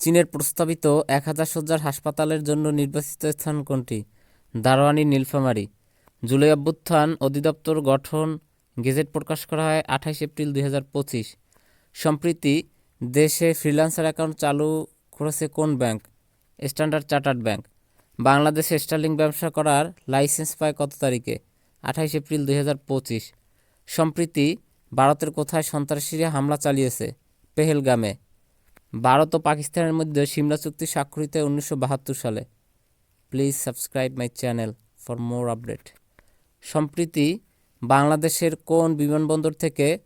চীনের প্রস্তাবিত এক হাজার শয্যার হাসপাতালের জন্য নির্বাচিত স্থান কোনটি? দারোয়ানি, নীলফামারী। জুলাই অভ্যুত্থান অধিদপ্তর গঠন, গেজেট প্রকাশ করা হয় আঠাইশ এপ্রিল দুই হাজার পঁচিশ। সম্প্রতি দেশে ফ্রিল্যান্সার অ্যাকাউন্ট চালু করেছে কোন ব্যাংক? Standard Chartered bank. বাংলাদেশে স্টার্লিং ব্যবসা করার লাইসেন্স পায় কত তারিখে? আঠাইশ এপ্রিল দুই হাজার পঁচিশ। সম্প্রতি ভারতের কোথায় সন্ত্রাসীরা হামলা চালিয়েছে? পেহেলগামে। ভারত ও পাকিস্তানের মধ্যে সিমলা চুক্তি স্বাক্ষরিত হয় উনিশশো বাহাত্তর সালে। Please subscribe my channel for more update সম্প্রতি বাংলাদেশের কোন বিমানবন্দর থেকে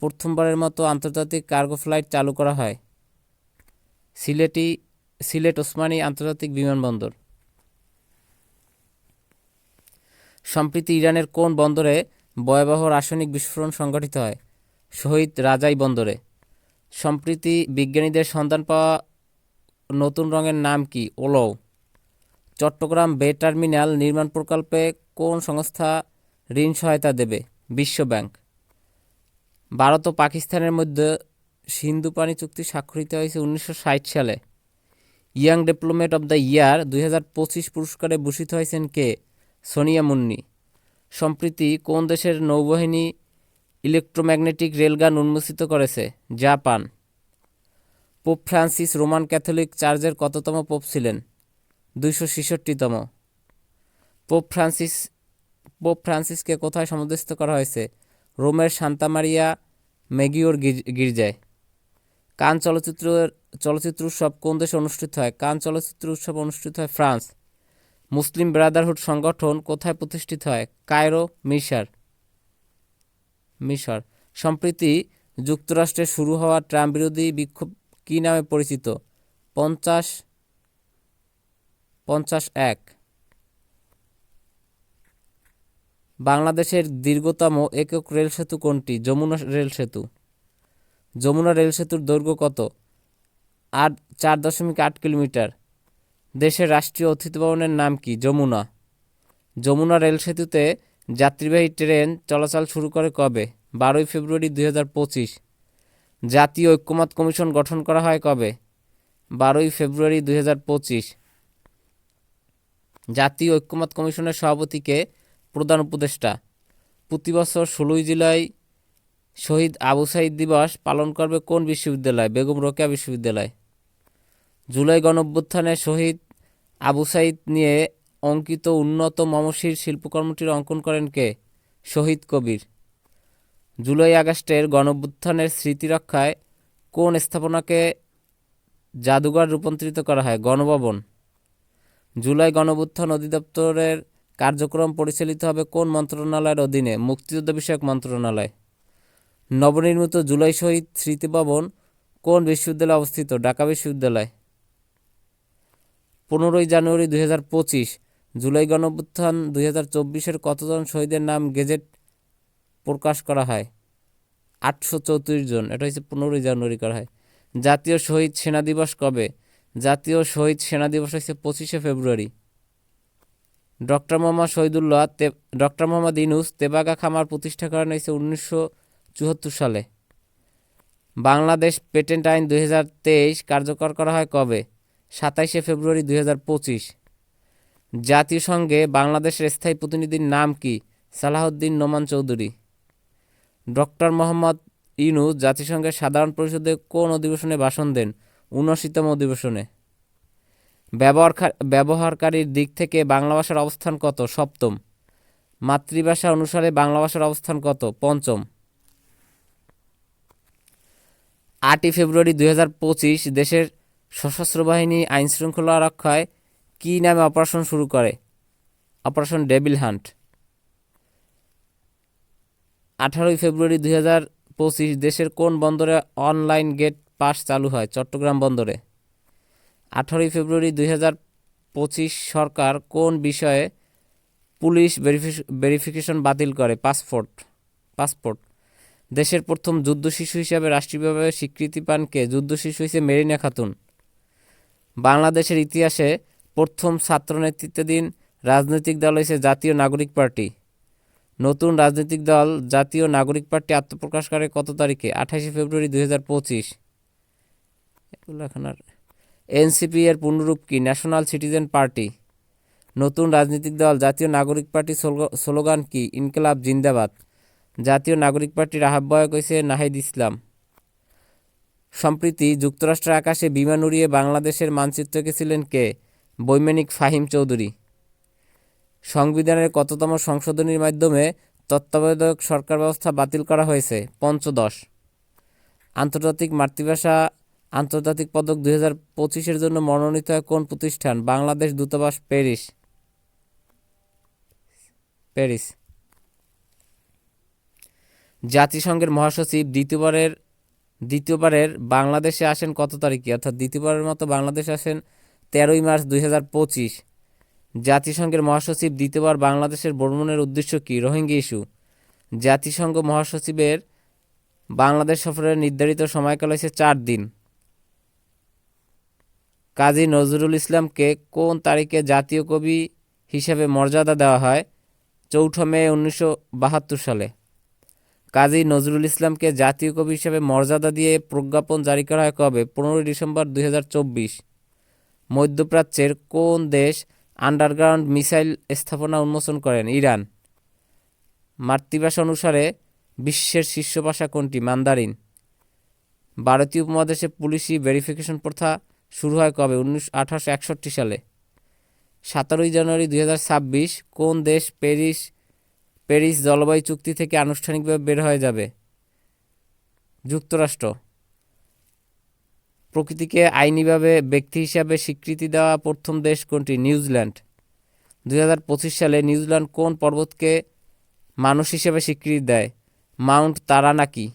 প্রথমবারের মতো আন্তর্জাতিক কার্গো ফ্লাইট চালু করা হয়? সিলেটি, সিলেট ওসমানী আন্তর্জাতিক বিমানবন্দর। সম্প্রতি ইরানের কোন বন্দরে ভয়াবহ রাসায়নিক বিস্ফোরণ সংঘটিত হয়? শহীদ রাজাই বন্দরে। সম্প্রতি বিজ্ঞানীদের সন্ধান পাওয়া নতুন রঙের নাম কি? ওলো চট্টগ্রাম বে টার্মিনাল নির্মাণ প্রকল্পে কোন সংস্থা ঋণ সহায়তা দেবে? বিশ্বব্যাংক ভারত ও পাকিস্তানের মধ্যে সিন্ধু পানি চুক্তি স্বাক্ষরিত হয়েছে উনিশশো ষাট সালে। Young diplomat of the year দুই হাজার পঁচিশ পুরস্কারে ভূষিত হয়েছেন কে? সোনিয়া মুন্নি। সম্প্রতি কোন দেশের নৌবাহিনী ইলেকট্রোম্যাগনেটিক রেলগান উন্মোচিত করেছে Japan. Pope Francis Roman Catholic চার্চের কততম পোপ ছিলেন? দুইশো ছেষট্টিতম। পোপ ফ্রান্সিস, পোপ ফ্রান্সিসকে কোথায় সমাধিস্থ করা হয়েছে? রোমের সান্তা মারিয়া মেগিওর গির্জ- গির্জায়। কান চলচ্চিত্র চলচ্চিত্র উৎসব কোন দেশে অনুষ্ঠিত হয়? কান চলচ্চিত্র উৎসব অনুষ্ঠিত হয় ফ্রান্স। মুসলিম ব্রাদারহুড সংগঠন কোথায় প্রতিষ্ঠিত হয়? কায়রো মিশর মিশর। সম্প্রতি যুক্তরাষ্ট্রে শুরু হওয়া ট্রাম্প বিরোধী বিক্ষোভ কী নামে পরিচিত? পঞ্চাশ পঞ্চাশ এক। বাংলাদেশের দীর্ঘতম একক রেল সেতু কোনটি? যমুনা রেল সেতু। যমুনা রেল সেতুর দৈর্ঘ্য কত? আট, চার দশমিক আট কিলোমিটার। দেশের রাষ্ট্রীয় অতিথি ভবনের নাম কি? যমুনা। যমুনা রেল সেতুতে যাত্রীবাহী ট্রেন চলাচল শুরু করে কবে? বারোই ফেব্রুয়ারি দুই হাজার পঁচিশ। জাতীয় ঐক্যমত কমিশন গঠন করা হয় কবে? বারোই ফেব্রুয়ারি দুই হাজার পঁচিশ। জাতীয় ঐক্যমত কমিশনের সভাপতিকে প্রধান উপদেষ্টা। প্রতি বছর ষোলোই জুলাই শহীদ আবু সাইদ দিবস পালন করবে কোন বিশ্ববিদ্যালয়? বেগম রোকেয়া বিশ্ববিদ্যালয়। জুলাই গণঅভ্যুত্থানে শহীদ আবু সাইদ নিয়ে অঙ্কিত উন্নত মমশির শিল্পকর্মটির অঙ্কন করেন কে? শহীদ কবির। জুলাই আগস্টের গণঅভ্যুত্থানের স্মৃতি রক্ষায় কোন স্থাপনাকে জাদুঘর রূপান্তরিত করা হয়? গণভবন। জুলাই গণঅভ্যুত্থান অধিদপ্তরের কার্যক্রম পরিচালিত হবে কোন মন্ত্রণালয়ের অধীনে? মুক্তিযুদ্ধ বিষয়ক মন্ত্রণালয়। নবনির্মিত জুলাই শহীদ স্মৃতিভবন কোন বিশ্ববিদ্যালয়ে অবস্থিত? ঢাকা বিশ্ববিদ্যালয়। পনেরোই জানুয়ারি দুই হাজার পঁচিশ। জুলাই গণঅভ্যুত্থান দুই হাজার চব্বিশের কতজন শহীদের নাম গেজেট প্রকাশ করা হয়? আটশো চৌত্রিশ জন। এটা হচ্ছে পনেরোই জানুয়ারি করা হয়। জাতীয় শহীদ সেনা দিবস কবে? জাতীয় শহীদ সেনা দিবস হচ্ছে পঁচিশে February. Doctor Mohammad Shahidullah doctor Mohammad Yunus Tebhaga খামার প্রতিষ্ঠা করেন হয়েছে উনিশশো চুয়াত্তর সালে। বাংলাদেশ পেটেন্ট আইন দুই হাজার তেইশ কার্যকর করা হয় কবে? সাতাইশে ফেব্রুয়ারি দুই হাজার পঁচিশ। জাতিসংঘে বাংলাদেশের স্থায়ী প্রতিনিধির নাম কি? সালাহউদ্দিন নোমান চৌধুরী। ডক্টর মোহাম্মদ ইনুস জাতিসংঘের সাধারণ পরিষদে কোন অধিবেশনে ভাষণ দেন? উনআশিতম অধিবেশনে। ব্যবহার ব্যবহারকারীর দিক থেকে বাংলা ভাষার অবস্থান কত? সপ্তম। মাতৃভাষা অনুসারে বাংলা ভাষার অবস্থান কত? পঞ্চম। আটই ফেব্রুয়ারি দুই হাজার পঁচিশ দেশের সশস্ত্র বাহিনী আইনশৃঙ্খলা রক্ষায় কী নামে অপারেশন শুরু করে? Operation devil hunt. আঠারোই ফেব্রুয়ারি দুই হাজার পঁচিশ, দেশের কোন বন্দরে অনলাইন গেট পাস চালু হয়? চট্টগ্রাম বন্দরে। আঠারোই ফেব্রুয়ারি দুই হাজার পঁচিশ, সরকার কোন বিষয়ে পুলিশ ভেরিফিকেশন বাতিল করে? Passport passport. দেশের প্রথম যুদ্ধ শিশু হিসাবে রাষ্ট্রীয়ভাবে স্বীকৃতি পান কে? যুদ্ধ শিশু হিসেবে মেরিনা খাতুন। বাংলাদেশের ইতিহাসে প্রথম ছাত্র নেতৃত্বাধীন রাজনৈতিক দল হয়েছে জাতীয় নাগরিক পার্টি। নতুন রাজনৈতিক দল জাতীয় নাগরিক পার্টি আত্মপ্রকাশ করে কত তারিখে? আঠাশে ফেব্রুয়ারি দুই হাজার পঁচিশ। এনসিপি এর পূর্ণরূপ কি? National citizen party. নতুন রাজনৈতিক দল জাতীয় নাগরিক পার্টি স্লোগান কি? ইনকলাব জিন্দাবাদ। জাতীয় নাগরিক পার্টির আহ্বায়ক হয়েছে নাহিদ ইসলাম। সম্প্রতি, যুক্তরাষ্ট্রের আকাশে বিমান উড়িয়ে বাংলাদেশের মানচিত্র এঁকেছিলেন কে? বৈমানিক ফাহিম চৌধুরী। সংবিধানের কততম সংশোধনীর মাধ্যমে তত্ত্বাবধায়ক সরকার ব্যবস্থা বাতিল করা হয়েছে? পঞ্চদশ। আন্তর্জাতিক মাতৃভাষা আন্তর্জাতিক পদক দুই হাজার পঁচিশের জন্য মনোনীত কোন প্রতিষ্ঠান? বাংলাদেশ দূতাবাস, প্যারিস। প্যারিস। জাতিসংঘের মহাসচিব দ্বিতীয়বারের দ্বিতীয়বারের বাংলাদেশে আসেন কত তারিখে? অর্থাৎ দ্বিতীয়বারের মতো বাংলাদেশে আসেন তেরোই মার্চ দুই হাজার পঁচিশ। জাতিসংঘের মহাসচিব দ্বিতীয়বার বাংলাদেশের ভ্রমণের উদ্দেশ্য কী? রোহিঙ্গা ইস্যু। জাতিসংঘ মহাসচিবের বাংলাদেশ সফরের নির্ধারিত সময়কাল হয়েছে চার দিন। কাজী নজরুল ইসলামকে কোন তারিখে জাতীয় কবি হিসেবে মর্যাদা দেওয়া হয়? চৌঠা মে উনিশশো বাহাত্তর সালে। কাজী নজরুল ইসলামকে জাতীয় কবি হিসেবে মর্যাদা দিয়ে প্রজ্ঞাপন জারি করা হয় কবে? পনেরোই ডিসেম্বর দুই হাজার চব্বিশ। মধ্যপ্রাচ্যের কোন দেশ আন্ডারগ্রাউন্ড মিসাইল স্থাপনা উন্মোচন করেন? ইরান। মাতৃভাষা অনুসারে বিশ্বের শীর্ষ ভাষা কোনটি? মান্দারিন। ভারতীয় উপমহাদেশে পুলিশি ভেরিফিকেশন প্রথা শুরু হয় কবে? উনিশ, আঠারোশো একষট্টি সালে। সতেরোই জানুয়ারি দু হাজার ছাব্বিশ কোন দেশ প্যারিস প্যারিস জলবায়ু চুক্তি থেকে আনুষ্ঠানিকভাবে বের হয়ে যাবে? যুক্তরাষ্ট্র। প্রকৃতিকে আইনিভাবে ব্যক্তি হিসাবে স্বীকৃতি দেওয়া প্রথম দেশ কোনটি? নিউজিল্যান্ড। দু হাজার পঁচিশ সালে নিউজিল্যান্ড কোন পর্বতকে মানুষ হিসেবে স্বীকৃতি দেয়? Mount Taranaki.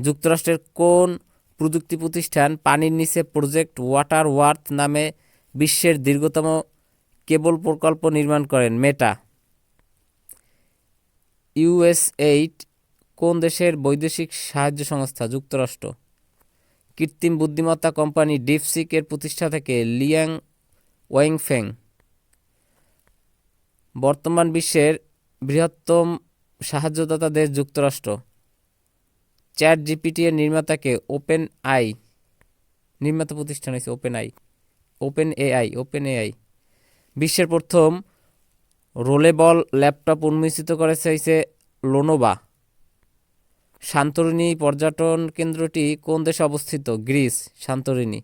যুক্তরাষ্ট্রের কোন প্রযুক্তি প্রতিষ্ঠান পানির নিচে প্রজেক্ট ওয়াটার ওয়ার্থ নামে বিশ্বের দীর্ঘতম কেবল প্রকল্প নির্মাণ করেন? মেটা। ইউএসএইড কোন দেশের বৈদেশিক সাহায্য সংস্থা যুক্তরাষ্ট্র? কৃত্রিম বুদ্ধিমত্তা কোম্পানি ডিপসিক এর প্রতিষ্ঠা থেকে লিয়াং ওয়াংফেং। বর্তমান বিশ্বের বৃহত্তম সাহায্যদাতা দেশ যুক্তরাষ্ট্র। চ্যাট জিপিটি এর নির্মাতাকে ওপেন আই নির্মাতা প্রতিষ্ঠান হয়েছে Open AI Open AI Open AI বিশ্বের প্রথম রোলেবল ল্যাপটপ উন্মোচিত করেছে হয়েছে লোনোবা সান্তরিনী পর্যটন কেন্দ্রটি কোন দেশে অবস্থিত? গ্রিস সান্তরিনী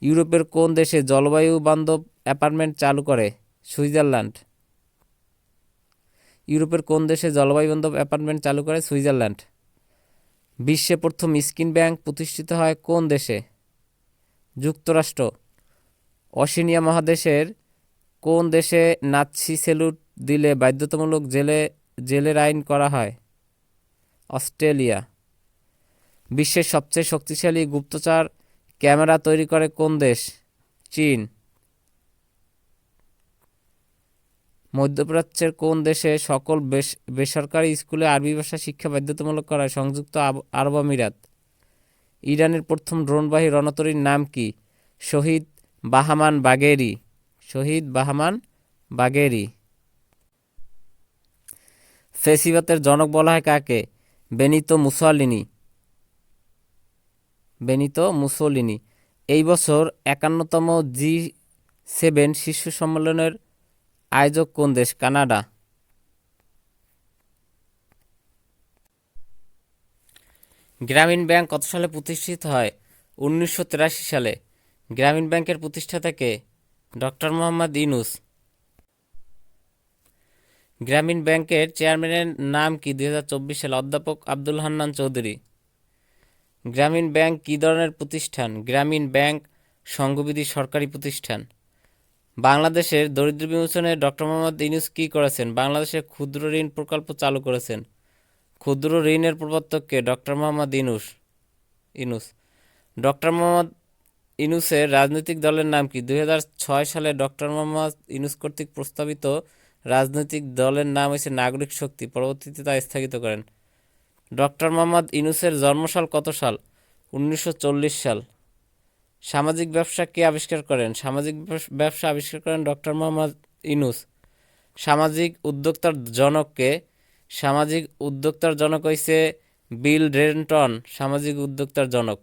ইউরোপের কোন দেশে জলবায়ু বান্ধব অ্যাপার্টমেন্ট চালু করে? সুইজারল্যান্ড। ইউরোপের কোন দেশে জলবায়ু বান্ধব অ্যাপার্টমেন্ট চালু করে? সুইজারল্যান্ড। বিশ্বে প্রথম স্কিন ব্যাংক প্রতিষ্ঠিত হয় কোন দেশে? যুক্তরাষ্ট্র। অসিনিয়া মহাদেশের কোন দেশে নাৎসি সেলুট দিলে বাধ্যতামূলক জেলে জেলের আইন করা হয়? অস্ট্রেলিয়া। বিশ্বের সবচেয়ে শক্তিশালী গুপ্তচর ক্যামেরা তৈরি করে কোন দেশ? চীন। মধ্যপ্রাচ্যের কোন দেশে সকল বেসরকারি স্কুলে আরবি ভাষা শিক্ষা বাধ্যতামূলক করা সংযুক্ত আরব আমিরাত? ইরানের প্রথম ড্রোনবাহী রণতরীর নাম কি? শহীদ বাহামান বাগেরি। শহীদ বাহামান বাগেরি। ফেসিবাতের জনক বলা হয় কাকে? বেনিতো মুসলিনি বেনিতো মুসলিনি এই বছর একান্নতম জি সেভেন শীর্ষ সম্মেলনের আয়োজক কোন দেশ? কানাডা। গ্রামীণ ব্যাংক কত সালে প্রতিষ্ঠিত হয়? উনিশশো তিরাশি সালে। গ্রামীণ ব্যাংকের প্রতিষ্ঠাতাকে ডক্টর মোহাম্মদ ইনুস গ্রামীণ ব্যাংকের চেয়ারম্যানের নাম কি? দুই হাজার চব্বিশ সালে অধ্যাপক আব্দুল হান্নান চৌধুরী। গ্রামীণ ব্যাংক কী ধরনের প্রতিষ্ঠান? গ্রামীণ ব্যাংক সংঘবিধি সরকারি প্রতিষ্ঠান। বাংলাদেশের দরিদ্র বিমোচনে ডক্টর মোহাম্মদ ইনুস কী করেছেন? বাংলাদেশের ক্ষুদ্র ঋণ প্রকল্প চালু করেছেন। ক্ষুদ্র ঋণের প্রবর্তককে ডক্টর মোহাম্মদ ইনুস ইনুস ডক্টর মোহাম্মদ ইনুসের রাজনৈতিক দলের নাম কি? দুই হাজার ছয় সালে ডক্টর মোহাম্মদ ইনুস কর্তৃক প্রস্তাবিত রাজনৈতিক দলের নাম হয়েছে নাগরিক শক্তি। পরবর্তীতে তা স্থগিত করেন। ডক্টর মোহাম্মদ ইনুসের জন্মসাল কত সাল? উনিশশো চল্লিশ সাল। সামাজিক ব্যবসা কে আবিষ্কার করেন? সামাজিক ব্যবসা আবিষ্কার করেন ডক্টর মোহাম্মদ ইনুস সামাজিক উদ্যোক্তার জনককে সামাজিক উদ্যোক্তার জনক হয়েছে বিল ড্রেন্টন। সামাজিক উদ্যোক্তার জনক।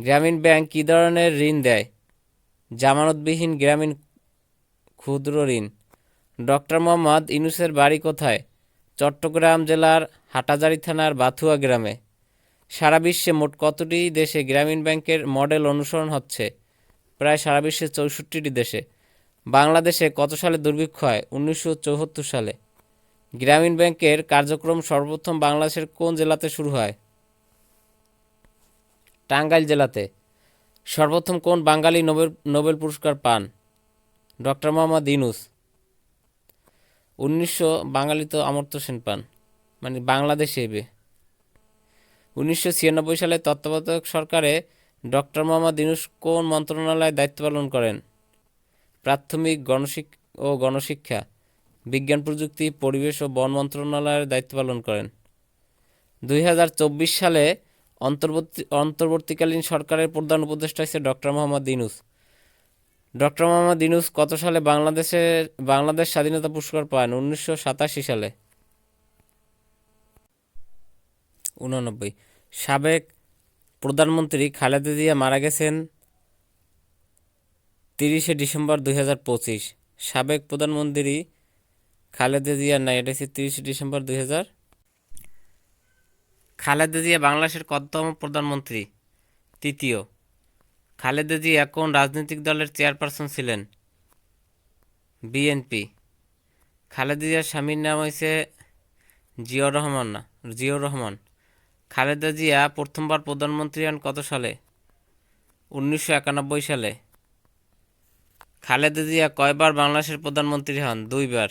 গ্রামীণ ব্যাংক কী ধরনের ঋণ দেয়? জামানতবিহীন গ্রামীণ ক্ষুদ্র ঋণ। ডক্টর মোহাম্মদ ইউনুসের বাড়ি কোথায়? চট্টগ্রাম জেলার হাটাজারি থানার বাথুয়া গ্রামে। সারা বিশ্বে মোট কতটি দেশে গ্রামীণ ব্যাংকের মডেল অনুসরণ হচ্ছে? প্রায় সারা বিশ্বে চৌষট্টিটি দেশে। বাংলাদেশে কত সালে দুর্ভিক্ষ হয় উনিশশো সালে। গ্রামীণ ব্যাংকের কার্যক্রম সর্বপ্রথম বাংলাদেশের কোন জেলাতে শুরু হয়? টাঙ্গাইল জেলাতে। সর্বপ্রথম কোন বাঙালি নোবেল নোবেল পুরস্কার পান? ডক্টর মোহাম্মদ ইউনুস। উনিশশো বাঙালি তো অমর্ত্য সেন পান মানে বাংলাদেশে এবে উনিশশো ছিয়ানব্বই সালে তত্ত্বাবধায়ক সরকারে ডক্টর মোহাম্মদ ইউনুস কোন মন্ত্রণালয়ে দায়িত্ব পালন করেন? প্রাথমিক গণশিক ও গণশিক্ষা, বিজ্ঞান প্রযুক্তি, পরিবেশ ও বন মন্ত্রণালয়ের দায়িত্ব পালন করেন। দুই হাজার চব্বিশ সালে অন্তর্বর্তী, অন্তর্বর্তীকালীন সরকারের প্রধান উপদেষ্টা হচ্ছে ডক্টর মোহাম্মদ ইউনুস। ডক্টর মোহাম্মদ ইউনুস কত সালে বাংলাদেশের বাংলাদেশ স্বাধীনতা পুরস্কার পান? উনিশশো সাতাশি সালে। উননব্বই। সাবেক প্রধানমন্ত্রী খালেদা জিয়া মারা গেছেন তিরিশে ডিসেম্বর দুই হাজার পঁচিশ। সাবেক প্রধানমন্ত্রী খালেদা জিয়া নাই, এটা হচ্ছে তিরিশে ডিসেম্বর দুই হাজার। খালেদা জিয়া বাংলাদেশের কততম প্রধানমন্ত্রী? তৃতীয়। খালেদা জিয়া কোন রাজনৈতিক দলের চেয়ারপারসন ছিলেন। বিএনপি। খালেদা জিয়ার স্বামীর নাম হয়েছে জিয়াউর রহমান না, জিয়াউর রহমান। খালেদা জিয়া প্রথমবার প্রধানমন্ত্রী হন কত সালে? উনিশশো একানব্বই সালে। খালেদা জিয়া কয়বার বাংলাদেশের প্রধানমন্ত্রী হন? দুইবার।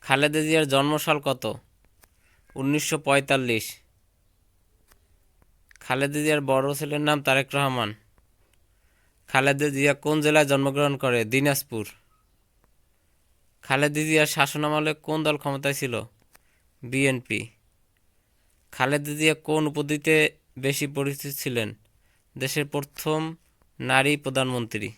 খালেদা জিয়ার জন্মসাল কত? উনিশশো পঁয়তাল্লিশ। খালেদা জিয়ার বড় ছেলের নাম তারেক রহমান। খালেদা জিয়া কোন জেলায় জন্মগ্রহণ করে? দিনাজপুর। খালেদা জিয়ার শাসনামলে কোন দল ক্ষমতায় ছিল? বিএনপি। খালেদা জিয়া কোন উপাধিতে বেশি পরিচিত ছিলেন? দেশের প্রথম নারী প্রধানমন্ত্রী।